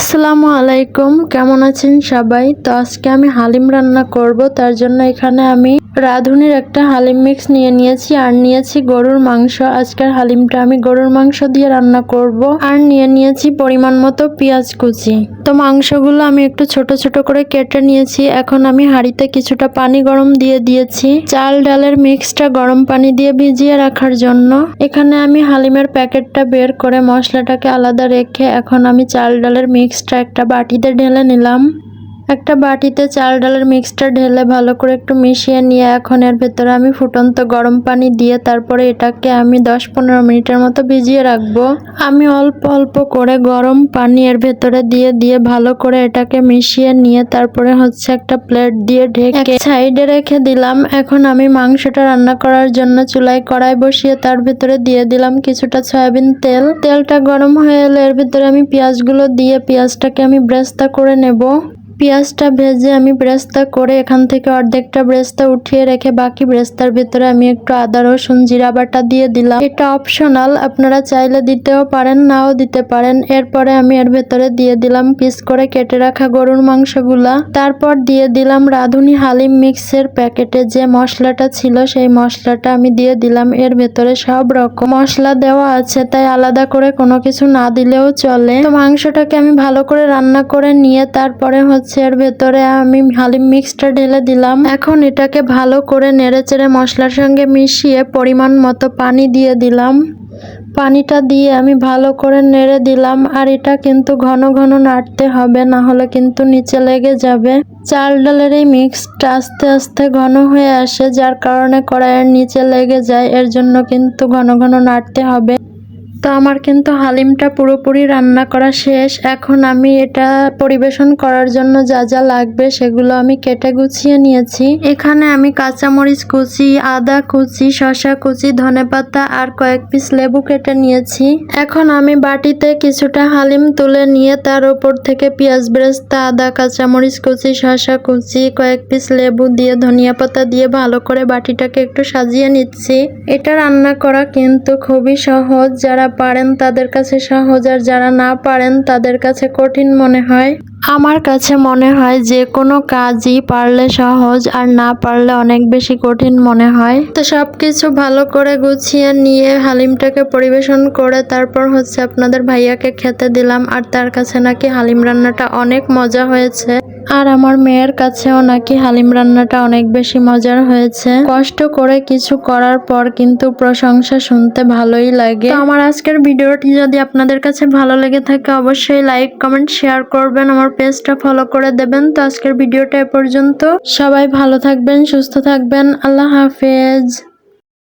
আসসালামু আলাইকুম, কেমন আছেন সবাই? তো আজকে আমি হালিম রান্না করব, তার জন্য এখানে আমি রাঁধুনির একটা হালিম মিক্স নিয়ে নিয়েছি আর নিয়েছি গরুর মাংস। আজকের হালিমটা আমি গরুর মাংস দিয়ে রান্না করব আর নিয়ে নিয়েছি পরিমাণ মতো পেঁয়াজ কুচি। তো মাংসগুলো আমি একটু ছোট ছোট করে কেটে নিয়েছি। এখন আমি হাঁড়িতে কিছুটা পানি গরম দিয়ে দিয়েছি। চাল ডালের মিক্সটা গরম পানি দিয়ে ভিজিয়ে রাখার জন্য। এখানে আমি হালিমের প্যাকেটটা বের করে মশলাটাকে আলাদা রেখে এখন আমি চাল ডালের মিক্সটা একটা বাটিতে ঢেলে নিলাম। একটা বাটিতে চাল ডালের মিক্সটা ঢেলে ভালো করে একটু মিশিয়ে নিয়ে এখন এর ভেতরে আমি ফুটন্ত গরম পানি দিয়ে তারপরে এটাকে আমি দশ পনেরো মিনিটের মতো ভিজিয়ে রাখব। আমি অল্প অল্প করে গরম পানি এর ভেতরে দিয়ে দিয়ে ভালো করে এটাকে মিশিয়ে নিয়ে তারপরে হচ্ছে একটা প্লেট দিয়ে ঢেকে সাইডে রেখে দিলাম। এখন আমি মাংসটা রান্না করার জন্য চুলায় কড়াই বসিয়ে তার ভেতরে দিয়ে দিলাম কিছুটা সয়াবিন তেল। তেলটা গরম হয়ে এলে এর ভেতরে আমি পেঁয়াজগুলো দিয়ে পেঁয়াজটাকে আমি ব্রেস্তা করে নেব। পেঁয়াজটা ভেজে আমি ব্রেস্তা করে এখান থেকে অর্ধেকটা ব্রেস্তা উঠিয়ে রেখে বাকি ব্রেস্তার ভিতরে আমি একটু আদা, রসুন, জিরা বাটা দিয়ে দিলাম। এটা অপশনাল আপনারা চাইলে দিতেও পারেন, নাও দিতে পারেন। এরপরে আমি এর ভেতরে দিয়ে দিলাম পিস করে কেটে রাখা গরুর মাংসগুলা। তারপর দিয়ে দিলাম রাঁধুনি হালিম মিক্সের প্যাকেটে যে মশলাটা ছিল, সেই মশলাটা আমি দিয়ে দিলাম। এর ভেতরে সব রকম মশলা দেওয়া আছে, তাই আলাদা করে কোনো কিছু না দিলেও চলে। তো মাংসটাকে আমি ভালো করে রান্না করে নিয়ে তারপরে হচ্ছে এর ভেতরে আমি হালিম মিক্সটা ঢেলে দিলাম। এখন এটাকে ভালো করে নেড়ে চেড়ে মশলার সঙ্গে মিশিয়ে পরিমাণ মতো পানি দিয়ে দিলাম। পানিটা দিয়ে আমি ভালো করে নেড়ে দিলাম আর এটা কিন্তু ঘন ঘন নাড়তে হবে, না হলে কিন্তু নিচে লেগে যাবে। চাল ডালের এই মিক্সটা আস্তে আস্তে ঘন হয়ে আসে, যার কারণে কড়াইয়ের নিচে লেগে যায়, এর জন্য কিন্তু ঘন ঘন নাড়তে হবে। তো আমার কিন্তু হালিমটা পুরোপুরি রান্না করা শেষ। এখন আমি এটা পরিবেশন করার জন্য যা যা লাগবে সেগুলো আমি কেটে গুছিয়ে নিয়েছি। এখানে আমি কাঁচামরিচ কুচি, আদা কুচি, শসা কুচি, ধনেপাতা আর কয়েক পিস লেবু কেটে নিয়েছি। এখন আমি বাটিতে কিছুটা হালিম তুলে নিয়ে তার উপর থেকে পেঁয়াজ বেরেস্তা, আদা, কাঁচামরিচ কুচি, শসা কুচি, কয়েক পিস লেবু দিয়ে ধনিয়া পাতা দিয়ে ভালো করে বাটিটাকে একটু সাজিয়ে নিচ্ছি। এটা রান্না করা কিন্তু খুবই সহজ। যারা পারেন তাদের কাছে সহজ আর যারা না পারেন তাদের কাছে কঠিন মনে হয়। আমার কাছে মনে হয় যে কোনো কাজই পারলে সহজ আর না পারলে অনেক বেশি কঠিন মনে হয়। তো সব কিছু ভালো করে গুছিয়ে নিয়ে হালিমটাকে পরিবেশন করে তারপর হচ্ছে আপনাদের ভাইয়াকে খেতে দিলাম আর তার কাছে নাকি হালিম রান্নাটা অনেক মজা হয়েছে। আর আমার মেয়ের কাছেও নাকি হালিম রান্নাটা অনেক বেশি মজার হয়েছে। কষ্ট করে কিছু করার পর কিন্তু প্রশংসা শুনতে ভালোই লাগে। আমার আজকের ভিডিওটি যদি আপনাদের কাছে ভালো লেগে থাকে, অবশ্যই লাইক, কমেন্ট, শেয়ার করবেন। আমার পেজটা ফলো করে দেবেন। তো আজকের ভিডিওটা এ পর্যন্ত। সবাই ভালো থাকবেন, সুস্থ থাকবেন। আল্লাহ হাফেজ।